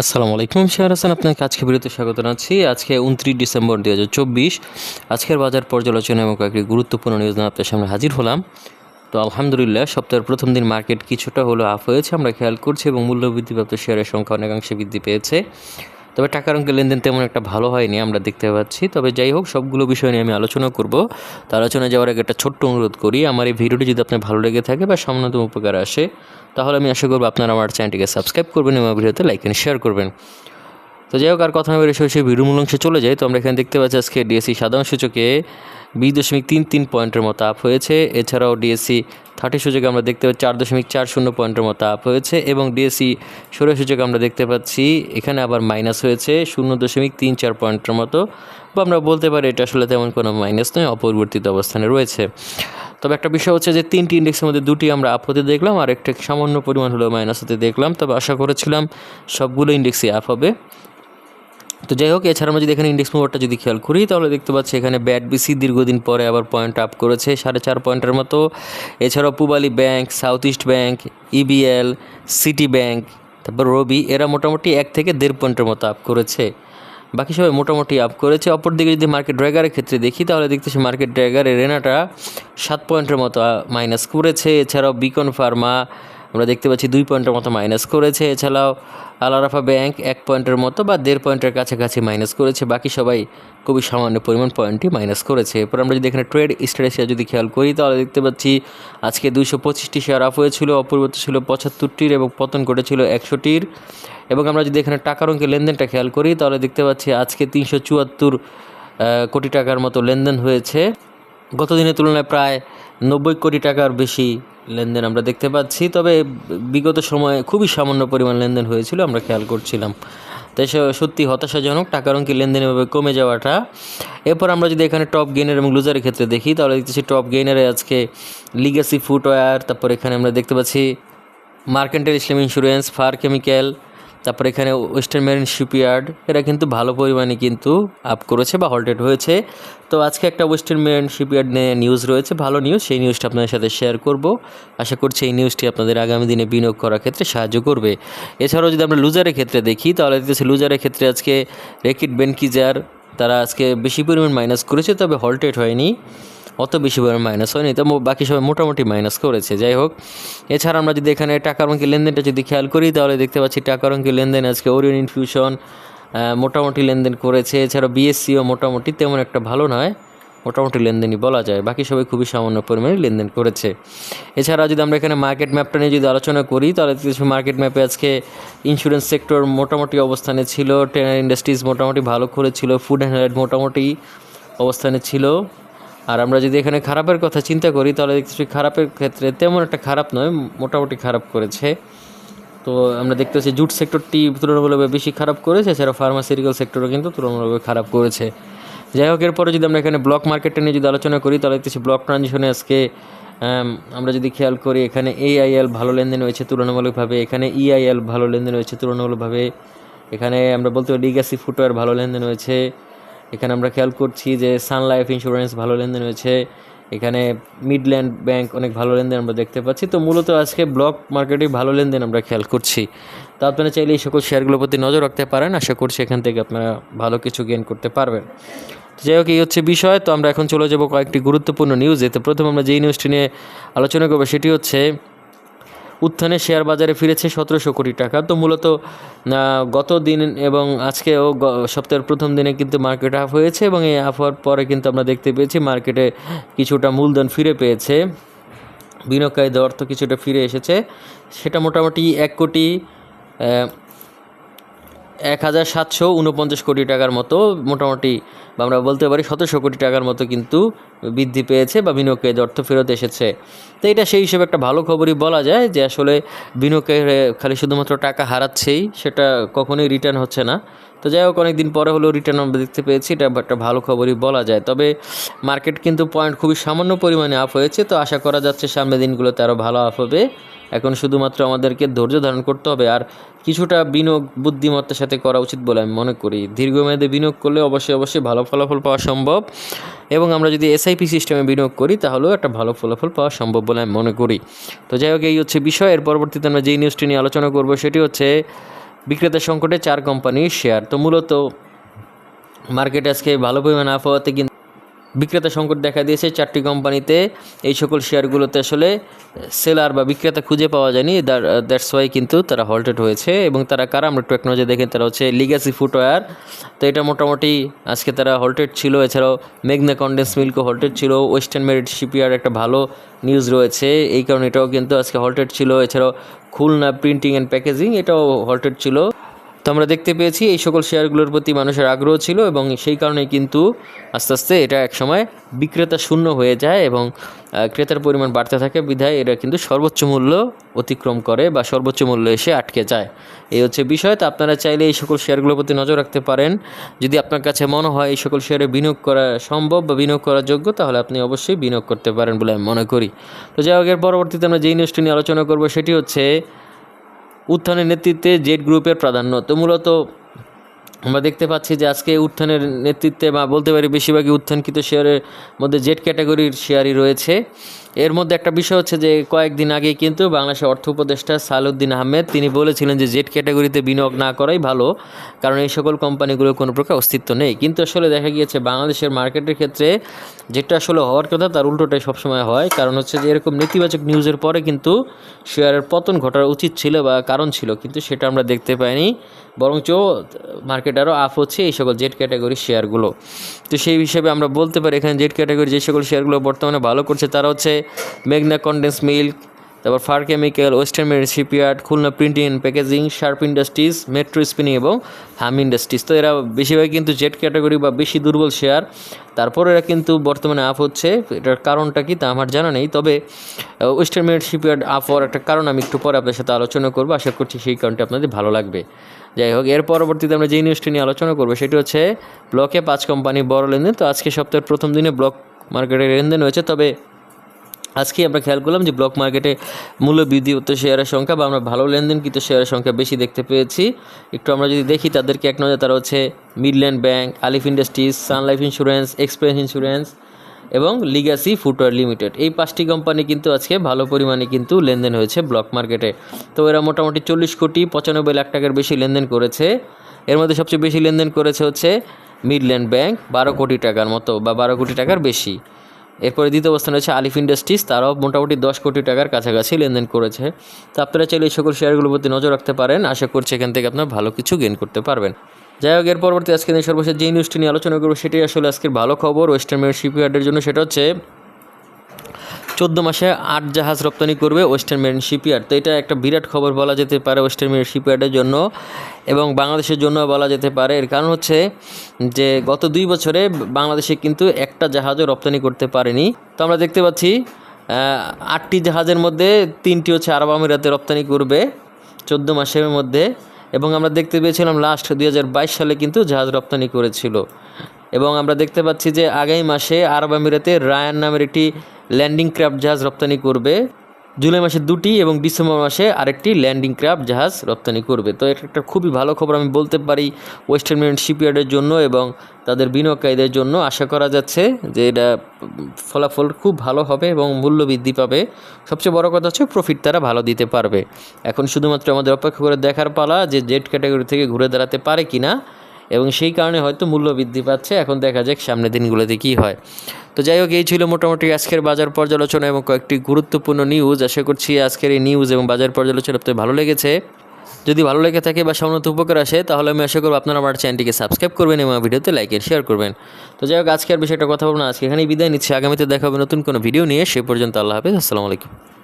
আসসালামু আলাইকুম শেয়ার হাসান, আপনাকে আজকে বিরতি স্বাগত জানাচ্ছি। আজকে উনত্রিশ ডিসেম্বর দু হাজার চব্বিশ। আজকের বাজার পর্যালোচনা এবং কয়েকটি গুরুত্বপূর্ণ নিউজ নিয়ে আপনার সামনে হাজির হলাম। তো আলহামদুলিল্লাহ, সপ্তাহের প্রথম দিন মার্কেট কিছুটা হলো আফ হয়েছে। আমরা খেয়াল করছি এবং মূল্য বৃদ্ধিপ্রাপ্ত শেয়ারের সংখ্যা অনেকাংশে বৃদ্ধি পেয়েছে। তবে টাকার অঙ্কের লেনদেন তেমন একটা ভালো হয়নি, আমরা দেখতে পাচ্ছি। তবে যাই হোক, সবগুলো বিষয় নিয়ে আমি আলোচনা করব। তো আলোচনা যাওয়ার আগে একটা ছোট্ট অনুরোধ করি, আমার এই ভিডিওটি যদি আপনার ভালো লেগে থাকে বা সামান্যতম উপকার আসে, তাহলে আমি আশা করব আপনারা আমার চ্যানেলটিকে সাবস্ক্রাইব করবেন এবং ভিডিওতে লাইক অ্যান্ড শেয়ার করবেন। তো যাই হোক, আর কথা বেরিয়ে সেই ভিডিও মূল অংশে চলে যাই তো আমরা এখানে দেখতে পাচ্ছি আজকে ডিএসসি সাধারণ সূচকে বিশ দশমিক তিন তিন পয়েন্টের মতো আপ হয়েছে। এছাড়াও ডিএসসি থার্টি সূচকে আমরা দেখতে পাচ্ছি চার দশমিক চার শূন্য পয়েন্টের মতো আপ হয়েছে এবং ডিএসসি ষোলো সূচকে আমরা দেখতে পাচ্ছি এখানে আবার মাইনাস হয়েছে শূন্য দশমিক তিন চার পয়েন্টের মতো। বা আমরা বলতে পারি এটা আসলে তেমন কোনো মাইনাস নয়, অপরিবর্তিত অবস্থানে রয়েছে। তবে একটা বিষয় হচ্ছে যে তিনটি ইন্ডেক্সের মধ্যে দুটি আমরা আপ হতে দেখলাম আর একটা সামান্য পরিমাণ হলেও মাইনাস হতে দেখলাম। তবে আশা করেছিলাম সবগুলো ইন্ডেক্সই আপ হবে। তো যাই হোক, এছাড়া আমরা যদি এখানে ইন্ডেক্স মুভারটা যদি খেয়াল করি, তাহলে দেখতে পাচ্ছি এখানে ব্যাট বিসি দীর্ঘদিন পরে আবার পয়েন্ট আপ করেছে, সাড়ে চার পয়েন্টের মতো। এছাড়াও Pubali bank South East bank EBL City bank তারপর রবি, এরা মোটামুটি এক থেকে দেড় পয়েন্টের মতো আপ করেছে। বাকি সবাই মোটামুটি আপ করেছে। অপরদিকে যদি মার্কেট ড্র্যাগারের ক্ষেত্রে দেখি, তাহলে দেখতে দেখতেছি মার্কেট ড্র্যাগারের রেনাটা সাত পয়েন্টের মতো মাইনাস করেছে। এছাড়াও বিকন ফার্মা আমরা দেখতে পাচ্ছি দুই পয়েন্টের মতো মাইনাস করেছে। এছাড়াও আলারাফা ব্যাংক এক পয়েন্টের মতো বা দেড় পয়েন্টের কাছাকাছি মাইনাস করেছে। বাকি সবাই খুবই সামান্য পরিমাণ পয়েন্টই মাইনাস করেছে। এরপর আমরা যদি এখানে ট্রেড স্ট্র্যাটেজিয়া যদি খেয়াল করি, তাহলে দেখতে পাচ্ছি আজকে দুশো পঁচিশটি শেয়ার আপ হয়েছিল অপরিবর্তিত ছিল পঁচাত্তরটির এবং পতন ঘটেছিল একশোটির। এবং আমরা যদি এখানে টাকার অঙ্কের লেনদেনটা খেয়াল করি, তাহলে দেখতে পাচ্ছি আজকে তিনশো চুয়াত্তর কোটি টাকার মতো লেনদেন হয়েছে। গত দিনের তুলনায় প্রায় নব্বই কোটি টাকার বেশি লেনদেন আমরা দেখতে পাচ্ছি, তবে বিগত সময়ে খুবই সামান্য পরিমাণ লেনদেন হয়েছিল, আমরা খেয়াল করছিলাম। তাই সত্যি হতাশাজনক টাকার অঙ্কের লেনদেন এভাবে কমে যাওয়াটা। এরপর আমরা যদি এখানে টপ গেইনার এবং লুজারের ক্ষেত্রে দেখি, তাহলে দেখতেছি টপ গেইনারে আজকে লিগাসি ফুটওয়্যার তারপর এখানে আমরা দেখতে পাচ্ছি Mercantile Islami insurance Far Chemical তারপর এখানে ওয়েস্টার্ন মেরিন শিপইয়ার্ড এরা কিন্তু ভালো পরিমাণে কিন্তু আপ করেছে বা হল্টেড হয়েছে। তো আজকে একটা ওয়েস্টার্ন মেরিন শিপইয়ার্ড নিয়ে নিউজ রয়েছে, ভালো নিউজ সেই নিউজটা আপনাদের সাথে শেয়ার করব। আশা করছি এই নিউজটি আপনাদের আগামী দিনে বিনিয়োগ করার ক্ষেত্রে সাহায্য করবে। এছাড়াও যদি আমরা লুজারের ক্ষেত্রে দেখি, তাহলে দেখতেছি লুজারের ক্ষেত্রে আজকে রেকিট বেনকিজার তারা আজকে বেশি পরিমাণ মাইনাস করেছে, তবে হলটেড হয়নি। অত বেশি পরিমাণ মাইনাস হয়নি, তো বাকি সবাই মোটামুটি মাইনাস করেছে। যাই হোক, এছাড়া আমরা যদি এখানে টাকার অঙ্কের লেনদেনটা যদি খেয়াল করি, তাহলে দেখতে পাচ্ছি টাকার অঙ্কের লেনদেন আজকে ওরিয়ন ইনফিউশন মোটামুটি লেনদেন করেছে। এছাড়া বিএসসিও মোটামুটি তেমন একটা ভালো নয়। মোটামুটি লেনদেনই বলা যায়। বাকি সবাই খুবই সামান্য পরিমাণে লেনদেন করেছে। এছাড়া যদি আমরা এখানে মার্কেট ম্যাপটা নিয়ে যদি আলোচনা করি, তাহলে কিছু মার্কেট ম্যাপে আজকে ইন্স্যুরেন্স সেক্টর মোটামুটি অবস্থানে ছিল ট্রেনার ইন্ডাস্ট্রিজ মোটামুটি ভালো করেছিল ফুড অ্যান্ড হাইড মোটামুটি অবস্থানে ছিল। আর আমরা যদি এখানে খারাপের কথা চিন্তা করি, তাহলে দেখতেছি খারাপের ক্ষেত্রে তেমন একটা খারাপ নয়, মোটামুটি খারাপ করেছে। তো আমরা দেখতে পাচ্ছি জুট সেক্টরটি তুলনামূলকভাবে বেশি খারাপ করেছে এছাড়া ফার্মাসিউটিক্যাল সেক্টরও কিন্তু তুলনামূলকভাবে খারাপ করেছে। যাই হোক, এরপরে যদি আমরা এখানে ব্লক মার্কেটটা নিয়ে যদি আলোচনা করি, তাহলে দেখতেছি ব্লক ট্রানজিশনে আজকে আমরা যদি খেয়াল করি, এখানে এআইএল ভালো লেনদেন হয়েছে তুলনামূলকভাবে, এখানে ইআইএল ভালো লেনদেন হয়েছে তুলনামূলকভাবে, এখানে আমরা বলতে পারি লিগাসি ফুটওয়্যার ভালো লেনদেন হয়েছে, এখানে আমরা খেয়াল করছি যে সান লাইফ ইন্স্যুরেন্স ভালো লেনদেন হয়েছে, এখানে মিডল্যান্ড ব্যাংক অনেক ভালো লেনদেন আমরা দেখতে পাচ্ছি, তো মূলত আজকে ব্লক মার্কেটে ভালো লেনদেন আমরা খেয়াল করছি। তো আপনারা চাইলে এই সকল শেয়ারগুলোর প্রতি নজর রাখতে পারেন, আশা করছি এখান থেকে আপনারা ভালো কিছু গেন করতে পারবেন। যাই হোক, এই হচ্ছে বিষয়। তো আমরা এখন চলে যাব কয়েকটি গুরুত্বপূর্ণ নিউজে তো প্রথম আমরা যেই নিউজটি নিয়ে আলোচনা করব, সেটি হচ্ছে উত্থানে শেয়ার বাজারে ফিরেছে সতেরোশো কোটি টাকা। তো মূলত গত দিন এবং আজকেও সপ্তাহের প্রথম দিনে কিন্তু মার্কেট আপ হয়েছে এবং এই আপ হওয়ার পরে কিন্তু আমরা দেখতে পেয়েছি মার্কেটে কিছুটা মূলধন ফিরে পেয়েছে। বিনিয়োগকারীদের অর্থ কিছুটা ফিরে এসেছে। সেটা মোটামুটি এক কোটি এক হাজার সাতশো উনপঞ্চাশ কোটি টাকার মতো মোটামুটি আমরা বলতে পারি সতেরোশো কোটি টাকার মতো কিন্তু বৃদ্ধি পেয়েছে বা বিনিয়োগকারীদের অর্থ ফেরত এসেছে। তো এটা সেই হিসেবে একটা ভালো খবরই বলা যায় যে আসলে বিনিয়োগকারী খালি শুধুমাত্র টাকা হারাচ্ছেই সেটা কখনোই রিটার্ন হচ্ছে না। তো যাই হোক অনেক দিন পরে হলেও রিটার্ন আমরা দেখতে পেয়েছি, এটা একটা ভালো খবরই বলা যায়। তবে মার্কেট কিন্তু পয়েন্ট খুবই সামান্য পরিমাণে আপ হয়েছে, তো আশা করা যাচ্ছে সামনের দিনগুলোতে আরও ভালো আপ হবে। এখন শুধুমাত্র আমাদেরকে ধৈর্য ধারণ করতে হবে আর কিছুটা বিনিয়োগ বুদ্ধিমত্তার সাথে করা উচিত বলে আমি মনে করি। দীর্ঘমেয়াদে বিনিয়োগ করলে অবশ্যই অবশ্যই ভালো ফলাফল পাওয়া সম্ভব এবং আমরা যদি এসআইপি সিস্টেমে বিনিয়োগ করি তাহলেও একটা ভালো ফলাফল পাওয়া সম্ভব বলে আমি মনে করি। তো যাই হোক, এই হচ্ছে বিষয়। এর পরবর্তীতে আমরা যেই নিউজটি নিয়ে আলোচনা করব সেটি হচ্ছে বিক্রেতা সংকটে চার কোম্পানির শেয়ার তো মূলত মার্কেট আজকে ভালো পরিমাণ আফ হওয়াতে কিন্তু বিক্রেতা সংকট দেখা দিয়েছে। চারটি কোম্পানিতে এই সকল শেয়ারগুলোতে আসলে সেলার বা বিক্রেতা খুঁজে পাওয়া যায়নি। দ্যাটস ওয়াই কিন্তু তারা হল্টেড হয়েছে এবং তারা কারা আমরা একটু নজরে দেখেন, তারা হচ্ছে লিগাসি ফুটওয়্যার তো এটা মোটামুটি আজকে তারা হল্টেড ছিল। এছাড়াও মেঘনা কন্ডেন্স মিল্কও হল্টেড ছিল। ওয়েস্টার্ন মেরিট শিপইয়ার্ড একটা ভালো নিউজ রয়েছে। এই কারণে এটাও কিন্তু আজকে হল্টেড ছিল। এছাড়াও খুলনা প্রিন্টিং অ্যান্ড প্যাকেজিং এটাও হল্টেড ছিল। তো আমরা দেখতে পেয়েছি এই সকল শেয়ারগুলোর প্রতি মানুষের আগ্রহ ছিল এবং সেই কারণে কিন্তু আস্তে আস্তে এটা একসময় বিক্রেতা শূন্য হয়ে যায় এবং ক্রেতার পরিমাণ বাড়তে থাকে। বিধায় এটা কিন্তু সর্বোচ্চ মূল্য অতিক্রম করে বা সর্বোচ্চ মূল্য এসে আটকে যায়। এই হচ্ছে বিষয়। তো আপনারা চাইলে এই সকল শেয়ারগুলোর প্রতি নজর রাখতে পারেন। যদি আপনার কাছে মনে হয় এই সকল শেয়ারে বিনিয়োগ করা সম্ভব বা বিনিয়োগ করার যোগ্য, তাহলে আপনি অবশ্যই বিনিয়োগ করতে পারেন বলে আমি মনে করি। তো যাই হোক, এর পরবর্তীতে আমরা যেই নিউজটি নিয়ে আলোচনা করব, সেটি হচ্ছে উত্থানের নেতৃত্বে জেড গ্রুপের প্রাধান্য। তো মূলত আমরা দেখতে পাচ্ছি যে আজকে উত্থানের নেতৃত্বে বা বলতে পারি বেশিরভাগই উত্থানকৃত শেয়ারের মধ্যে জেড ক্যাটাগরির শেয়ারই রয়েছে। এর মধ্যে একটা বিষয় হচ্ছে যে কয়েকদিন আগে কিন্তু বাংলাদেশের অর্থ উপদেষ্টা সালউদ্দিন আহমেদ, তিনি বলেছিলেন যে জেড ক্যাটাগরিতে বিনিয়োগ না করাই ভালো, কারণ এই সকল কোম্পানিগুলোর কোনো প্রকার অস্তিত্ব নেই। কিন্তু আসলে দেখা গিয়েছে বাংলাদেশের মার্কেটের ক্ষেত্রে যেটা আসলে হওয়ার কথা তার উল্টোটাই সবসময় হয়, কারণ হচ্ছে যে এরকম নেতিবাচক নিউজের পরে কিন্তু শেয়ারের পতন ঘটার উচিত ছিল বা কারণ ছিল, কিন্তু সেটা আমরা দেখতে পাইনি। বরঞ্চ মার্কেট আরও আপ হচ্ছে এই সকল জেড ক্যাটাগরির শেয়ারগুলো। তো সেই হিসেবে আমরা বলতে পারি, এখানে জেড ক্যাটাগরি যে সকল শেয়ারগুলো বর্তমানে ভালো করছে, তারা হচ্ছে মেঘনা কন্ডেন্স মিল্ক তারপর Far Chemical Western Marine Shipyard, Khulna printing and packaging, Sharp Industries, Metro Spinning এবং হাম ইন্ডাস্ট্রিজ। তো এরা বেশিরভাগ কিন্তু জেড ক্যাটাগরি বা বেশি দুর্বল শেয়ার। তারপর এরা কিন্তু বর্তমানে আপ হচ্ছে। এটার কারণটা কি তা আমার জানা নেই। তবে ওয়েস্টার্ন মেরিট শিপইয়ার্ড আপ হওয়ার একটা কারণ আমি একটু পরে আপনার সাথে আলোচনা করব। আশা করছি সেই কারণটা আপনাদের ভালো লাগবে। যাই হোক, এর পরবর্তীতে আমরা যে নিউজটি নিয়ে আলোচনা করব, সেটি হচ্ছে ব্লকে পাঁচ কোম্পানি বড় লেনদেন। তো আজকে সপ্তাহের প্রথম দিনে ব্লক মার্কেটে লেনদেন হয়েছে। তবে আজকে আমরা খেয়াল করলাম যে ব্লক মার্কেটে মূল্য বৃদ্ধি হতো শেয়ারের সংখ্যা বা আমরা ভালো লেনদেন কিন্তু শেয়ারের সংখ্যা বেশি দেখতে পেয়েছি। একটু আমরা যদি দেখি, তাদেরকে এক নজর তারা হচ্ছে Midland bank Alif industries sun life insurance express insurance এবং লিগাসি ফুটওয়ার লিমিটেড এই পাঁচটি কোম্পানি কিন্তু আজকে ভালো পরিমাণে কিন্তু লেনদেন হয়েছে ব্লক মার্কেটে। তো এরা মোটামুটি চল্লিশ কোটি পঁচানব্বই লাখ টাকার বেশি লেনদেন করেছে। এর মধ্যে সবচেয়ে বেশি লেনদেন করেছে হচ্ছে মিডল্যান্ড ব্যাংক বারো কোটি টাকার মতো বা বারো কোটি টাকার বেশি। এরপরে দ্বিতীয় অবস্থানে রয়েছে আলিফ ইন্ডাস্ট্রিজ, তারাও মোটামুটি দশ কোটি টাকার কাছাকাছি লেনদেন করেছে। তো আপনারা চাইলে এই সকল শেয়ারগুলোর প্রতি নজর রাখতে পারেন। আশা করছি এখান থেকে আপনার ভালো কিছু গেন করতে পারবেন। যাই হোক, এর পরবর্তী আজকে সর্বশেষ যে নিউজটি নিয়ে আলোচনা করব সেটাই আসলে আজকের ভালো খবর ওয়েস্টার্ন মেরিট শিপইয়ার্ডের জন্য। সেটা হচ্ছে চোদ্দ মাসে আট জাহাজ রপ্তানি করবে ওয়েস্টার্ন মেরিন শিপইয়ার্ড তো এটা একটা বিরাট খবর বলা যেতে পারে ওয়েস্টার্ন মেরিন শিপইয়ার্ডের জন্য এবং বাংলাদেশের জন্য বলা যেতে পারে। এর কারণ হচ্ছে যে গত দুই বছরে বাংলাদেশে কিন্তু একটা জাহাজও রপ্তানি করতে পারেনি। তো আমরা দেখতে পাচ্ছি আটটি জাহাজের মধ্যে তিনটি হচ্ছে আরব আমিরাতে রপ্তানি করবে চোদ্দ মাসের মধ্যে এবং আমরা দেখতে পেয়েছিলাম লাস্ট দুই হাজার বাইশ সালে কিন্তু জাহাজ রপ্তানি করেছিল। এবং আমরা দেখতে পাচ্ছি যে আগামী মাসে আরব আমিরাতে রায়ান নামের একটি ল্যান্ডিং ক্রাফট জাহাজ রপ্তানি করবে জুলাই মাসে দুটি এবং ডিসেম্বর মাসে আরেকটি ল্যান্ডিং ক্রাফট জাহাজ রপ্তানি করবে। তো এটা একটা খুবই ভালো খবর আমি বলতে পারি ওয়েস্টার্ন মেরিন শিপইয়ার্ডের জন্য এবং তাদের বিনিয়োগকারীদের জন্য। আশা করা যাচ্ছে যে এটা ফলাফল খুব ভালো হবে এবং মূল্য বৃদ্ধি পাবে। সবচেয়ে বড় কথা হচ্ছে প্রফিট তারা ভালো দিতে পারবে। এখন শুধুমাত্র আমাদের অপেক্ষা করে দেখার পালা যে জেড ক্যাটাগরি থেকে ঘুরে দাঁড়াতে পারে কি না এবং সেই কারণে হয়তো মূল্য বৃদ্ধি পাচ্ছে। এখন দেখা যাক সামনের দিনগুলোতে কী হয়। তো যাই হোক, এই ছিল মোটামুটি আজকের বাজার পর্যালোচনা এবং কয়েকটি গুরুত্বপূর্ণ নিউজ আশা করছি আজকের এই নিউজ এবং বাজার পর্যালোচনা আপনাদের ভালো লেগেছে। যদি ভালো লেগে থাকে বা সামনত উপকার আসে, তাহলে আমি আশা করব আপনারা আমার চ্যানেলটিকে সাবস্ক্রাইব করবেন এবং ভিডিওতে লাইক এর শেয়ার করবেন। তো যাই হোক আজকের বিষয়টা কথা বলব না। আজকে এখানেই বিদায় নিচ্ছি। আগামীতে দেখা হবে নতুন কোনো ভিডিও নিয়ে। সে পর্যন্ত আল্লাহ হাফিজ। আসসালামু আলাইকুম।